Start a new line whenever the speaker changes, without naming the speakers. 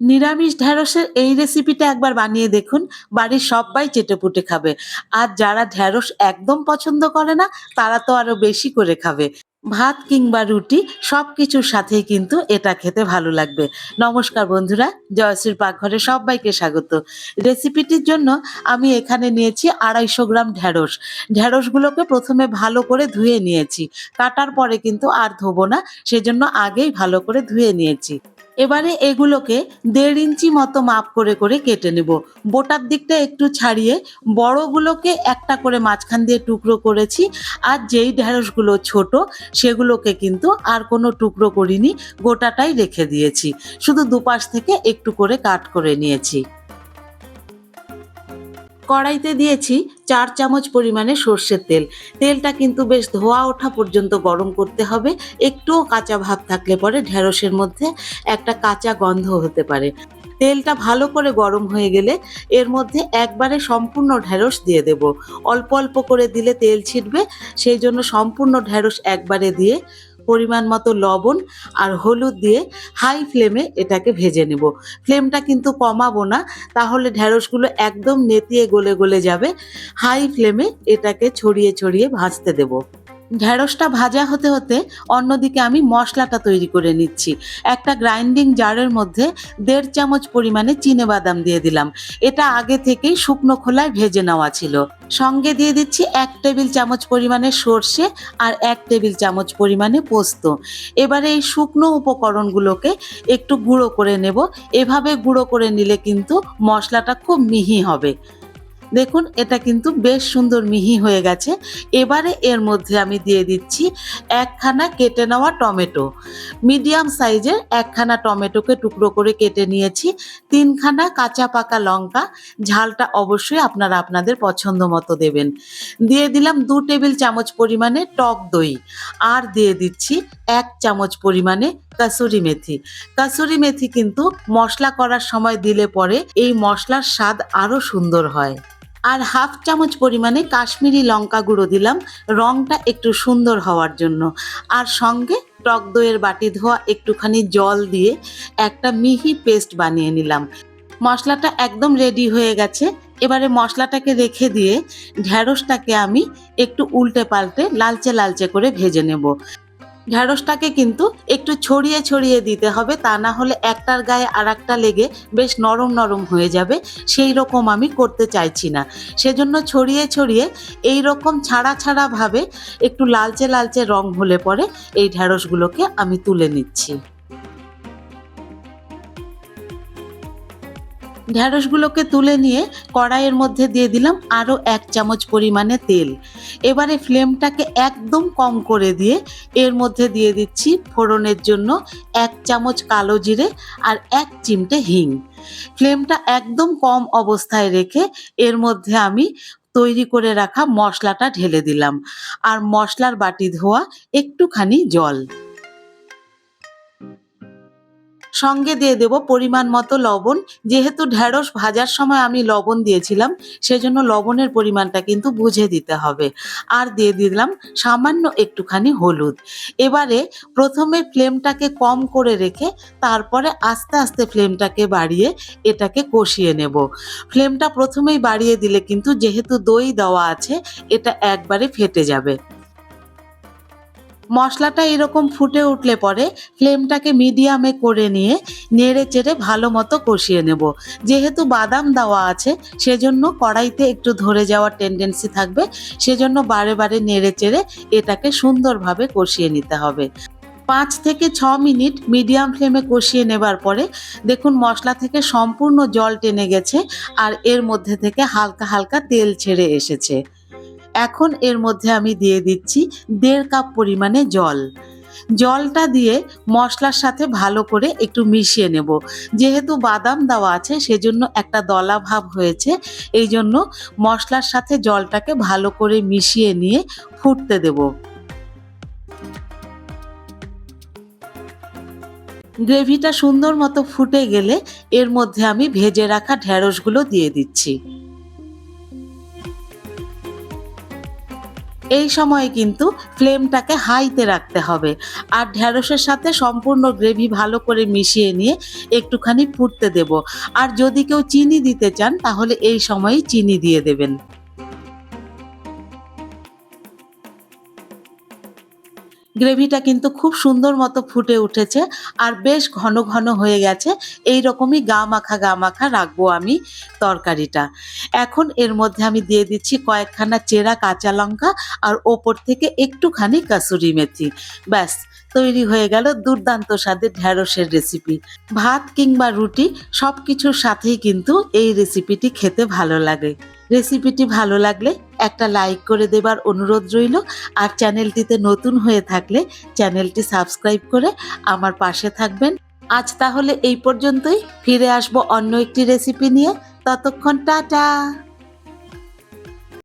নিরামিষ ঢ্যাঁড়সের এই রেসিপিটা একবার বানিয়ে দেখুন, বাড়ির সব্বাই চেটেপুটে খাবে। আর যারা ঢ্যাঁড়স একদম পছন্দ করে না, তারা তো আরও বেশি করে খাবে। ভাত কিংবা রুটি সব কিছুর সাথেই কিন্তু এটা খেতে ভালো লাগবে। নমস্কার বন্ধুরা, জয়শ্রীর পাকঘরে সবাইকে স্বাগত। রেসিপিটির জন্য আমি এখানে নিয়েছি আড়াইশো গ্রাম ঢ্যাঁড়স। ঢ্যাঁড়সগুলোকে প্রথমে ভালো করে ধুয়ে নিয়েছি। কাটার পরে কিন্তু আর ধোবো না, সেজন্য আগেই ভালো করে ধুয়ে নিয়েছি। এবারে এগুলোকে দেড় ইঞ্চি মতো মাপ করে করে কেটে নেব। বোটার দিকটা একটু ছাড়িয়ে বড়গুলোকে একটা করে মাঝখান দিয়ে টুকরো করেছি আর যেই ঢেঁড়সগুলো ছোট সেগুলোকে কিন্তু আর কোনো টুকরো করিনি, গোটাটাই রেখে দিয়েছি। শুধু দুপাশ থেকে একটু করে কাট করে নিয়েছি। কড়াইতে দিয়েছি চার চামচ পরিমাণে সর্ষের তেল। তেলটা কিন্তু বেশ ধোয়া ওঠা পর্যন্ত গরম করতে হবে। একটুও কাঁচা ভাব থাকলে পরে ঢেঁড়সের মধ্যে একটা কাঁচা গন্ধ হতে পারে। তেলটা ভালো করে গরম হয়ে গেলে এর মধ্যে একবারে সম্পূর্ণ ঢেঁড়স দিয়ে দেব। অল্প অল্প করে দিলে তেল ছিটবে, সেই জন্য সম্পূর্ণ ঢেঁড়স একবারে দিয়ে পরিমাণ মতো লবণ আর হলুদ দিয়ে হাই ফ্লেমে এটাকে ভেজে নেব। ফ্লেমটা কিন্তু কমাবো না, তাহলে ঢ্যাঁড়সগুলো একদম নেতিয়ে গলে গলে যাবে। হাই ফ্লেমে এটাকে ছড়িয়ে ছড়িয়ে ভাজতে দেব। ঢ্যাঁড়সটা ভাজা হতে হতে অন্যদিকে আমি মশলাটা তৈরি করে নিচ্ছি। একটা গ্রাইন্ডিং জারের মধ্যে দেড় চামচ পরিমাণে চিনে বাদাম দিয়ে দিলাম। এটা আগে থেকেই শুকনো খোলায় ভেজে নেওয়া ছিল। সঙ্গে দিয়ে দিচ্ছি এক টেবিল চামচ পরিমাণে সর্ষে আর এক টেবিল চামচ পরিমাণে পোস্ত। এবারে এই শুকনো উপকরণগুলোকে একটু গুঁড়ো করে নেব। এভাবে গুঁড়ো করে নিলে কিন্তু মশলাটা খুব মিহি হবে। দেখুন, এটা কিন্তু বেশ সুন্দর মিহি হয়ে গেছে। এবারে এর মধ্যে আমি দিয়ে দিচ্ছি একখানা কেটে নেওয়া টমেটো। মিডিয়াম সাইজের একখানা টমেটোকে টুকরো করে কেটে নিয়েছি, তিনখানা কাঁচা পাকা লঙ্কা, ঝালটা অবশ্যই আপনারা আপনাদের পছন্দ মতো দেবেন। দিয়ে দিলাম দু টেবিল চামচ পরিমাণে টক দই, আর দিয়ে দিচ্ছি এক চামচ পরিমাণে কাসুরি মেথি। কাসুরি মেথি কিন্তু মশলা করার সময় দিলে পরে এই মশলার স্বাদ আরও সুন্দর হয়। আর হাফ চামচ পরিমাণে কাশ্মীরি লঙ্কা গুঁড়ো দিলাম। রংটা একটু সুন্দর হওয়ার জন্য। আর সঙ্গে টক দইয়ের বাটি ধোয়া একটুখানি জল দিয়ে একটা মিহি পেস্ট বানিয়ে নিলাম। মশলাটা একদম রেডি হয়ে গেছে। এবারে মশলাটাকে রেখে দিয়ে ঢ্যাঁড়সটাকে আমি একটু উল্টে পাল্টে লালচে লালচে করে ভেজে নেব। ঢ্যাঁড়সটাকে কিন্তু একটু ছড়িয়ে ছড়িয়ে দিতে হবে, তা না হলে একটার গায়ে আর একটা লেগে বেশ নরম নরম হয়ে যাবে, সেই রকম আমি করতে চাইছি না। সেজন্য ছড়িয়ে ছড়িয়ে এই রকম ছাড়া ছাড়াভাবে একটু লালচে লালচে রং হলে পরে এই ঢ্যাঁড়সগুলোকে আমি তুলে নিচ্ছি। ঢ্যাঁড়সগুলোকে তুলে নিয়ে কড়াইয়ের মধ্যে দিয়ে দিলাম আরও এক চামচ পরিমাণে তেল। এবারে ফ্লেমটাকে একদম কম করে দিয়ে এর মধ্যে দিয়ে দিচ্ছি ফোড়নের জন্য এক চামচ কালো জিরে আর এক চিমটে হিং। ফ্লেমটা একদম কম অবস্থায় রেখে এর মধ্যে আমি তৈরি করে রাখা মশলাটা ঢেলে দিলাম। আর মশলার বাটি ধোয়া একটুখানি জল। সঙ্গে দিয়ে দেব পরিমাণ মতো লবণ। যেহেতু ঢ্যাঁড়স ভাজার সময় আমি লবণ দিয়েছিলাম, সেজন্য লবণের পরিমাণটা কিন্তু বুঝে দিতে হবে। আর দিয়ে দিলাম সামান্য একটুখানি হলুদ। এবারে প্রথমে ফ্লেমটাকে কম করে রেখে তারপরে আস্তে আস্তে ফ্লেমটাকে বাড়িয়ে এটাকে কষিয়ে নেব। ফ্লেমটা প্রথমেই বাড়িয়ে দিলে কিন্তু যেহেতু দই দেওয়া আছে, এটা একবারে ফেটে যাবে। মশলাটা এরকম ফুটে উঠলে পরে ফ্লেমটাকে মিডিয়ামে করে নিয়ে নেড়ে চেড়ে ভালো মতো কষিয়ে নেব। যেহেতু বাদাম দেওয়া আছে, সেজন্য কড়াইতে একটু ধরে যাওয়ার টেন্ডেন্সি থাকবে, সেজন্য বারে বারে নেড়ে চেড়ে এটাকে সুন্দরভাবে কষিয়ে নিতে হবে। পাঁচ থেকে ছ মিনিট মিডিয়াম ফ্লেমে কষিয়ে নেবার পরে দেখুন মশলা থেকে সম্পূর্ণ জল টেনে গেছে, আর এর মধ্যে থেকে হালকা হালকা তেল ছেড়ে এসেছে। এখন এর মধ্যে আমি দিয়ে দিচ্ছি দেড় কাপ পরিমাণে জল। জলটা দিয়ে মশলার সাথে ভালো করে একটু মিশিয়ে নেব। যেহেতু বাদাম দেওয়া আছে, সেজন্য একটা দলা ভাব হয়েছে। এই জন্য মশলার সাথে জলটাকে ভালো করে মিশিয়ে নিয়ে ফুটতে দেব। গ্রেভিটা সুন্দর মতো ফুটে গেলে এর মধ্যে আমি ভেজে রাখা ঢ্যাঁড়সগুলো দিয়ে দিচ্ছি। এই সময়ে কিন্তু ফ্লেমটাকে হাইতে রাখতে হবে আর ঢ্যাঁড়সের সাথে সম্পূর্ণ গ্রেভি ভালো করে মিশিয়ে নিয়ে একটুখানি ফুটতে দেব। আর যদি কেউ চিনি দিতে চান তাহলে এই সময়েই চিনি দিয়ে দেবেন। গ্রেভিটা কিন্তু খুব সুন্দর মতো ফুটে উঠেছে আর বেশ ঘন ঘন হয়ে গেছে। এই রকমই গা মাখা গা মাখা রাখব আমি তরকারিটা। এখন এর মধ্যে আমি দিয়ে দিচ্ছি কয়েকখানা চেরা কাঁচা লঙ্কা আর ওপর থেকে একটুখানি কাসুরি মেথি। ব্যাস, তৈরি হয়ে গেল দুর্দান্ত স্বাদের ঢ্যাঁড়সের রেসিপি। ভাত কিংবা রুটি সব কিছুর সাথেই কিন্তু এই রেসিপিটি খেতে ভালো লাগে। রেসিপিটি ভালো লাগলে একটা লাইক করে দেবার অনুরোধ রইল। আর চ্যানেলটিতে নতুন হয়ে থাকলে চ্যানেলটি সাবস্ক্রাইব করে আমার পাশে থাকবেন। আজ তাহলে এই পর্যন্তই। ফিরে আসব অন্য একটি রেসিপি নিয়ে। ততক্ষণ টাটা!